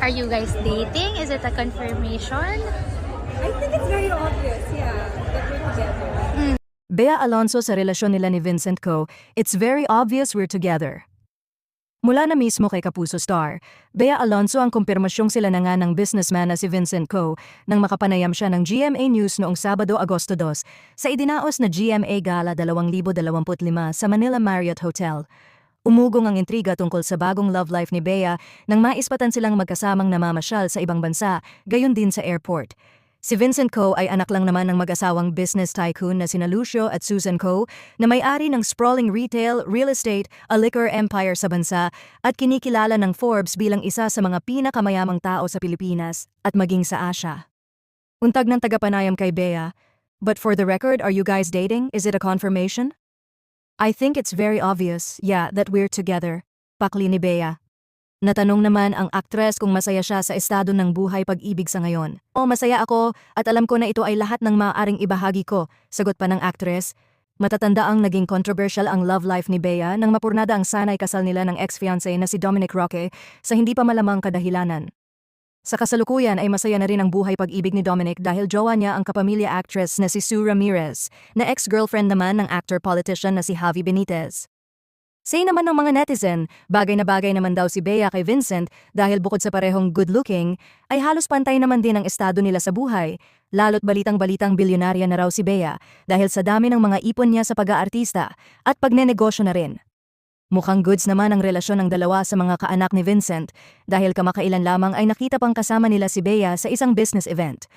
Are you guys dating? Is it a confirmation? I think it's very obvious, yeah, that we're together. Bea Alonso sa relasyon nila ni Vincent Co, it's very obvious we're together. Mula na mismo kay Kapuso Star, Bea Alonso ang kumpirmasyong sila na nga ng businessman na si Vincent Co nang makapanayam siya ng GMA News noong Sabado, Agosto 2 sa idinaos na GMA Gala 2025 sa Manila Marriott Hotel. Umugong ang intriga tungkol sa bagong love life ni Bea nang maispatan silang magkasamang namamasyal sa ibang bansa, gayon din sa airport. Si Vincent Co ay anak lang naman ng mag-asawang business tycoon na sina Lucio at Susan Co na may-ari ng sprawling retail, real estate, a liquor empire sa bansa at kinikilala ng Forbes bilang isa sa mga pinakamayamang tao sa Pilipinas at maging sa Asia. Untag ng tagapanayam kay Bea, But for the record, are you guys dating? Is it a confirmation? I think it's very obvious, yeah, that we're together. Pakli ni Bea. Natanong naman ang aktres kung masaya siya sa estado ng buhay pag-ibig sa ngayon. O masaya ako at alam ko na ito ay lahat ng maaaring ibahagi ko, sagot pa ng aktres. Matatanda ang naging controversial ang love life ni Bea nang mapurnada ang sanay kasal nila ng ex-fiancé na si Dominic Roque sa hindi pa malamang kadahilanan. Sa kasalukuyan ay masaya na rin ang buhay pag-ibig ni Dominic dahil jowa niya ang kapamilya actress na si Sue Ramirez, na ex-girlfriend naman ng actor-politician na si Javi Benitez. Say naman ng mga netizen, bagay na bagay naman daw si Bea kay Vincent dahil bukod sa parehong good-looking, ay halos pantay naman din ang estado nila sa buhay, lalo't balitang-balitang bilyonarya na raw si Bea dahil sa dami ng mga ipon niya sa pag-aartista at pagnenegosyo na rin. Mukhang goods naman ang relasyon ng dalawa sa mga kaanak ni Vincent dahil kamakailan lamang ay nakita pang kasama nila si Bea sa isang business event.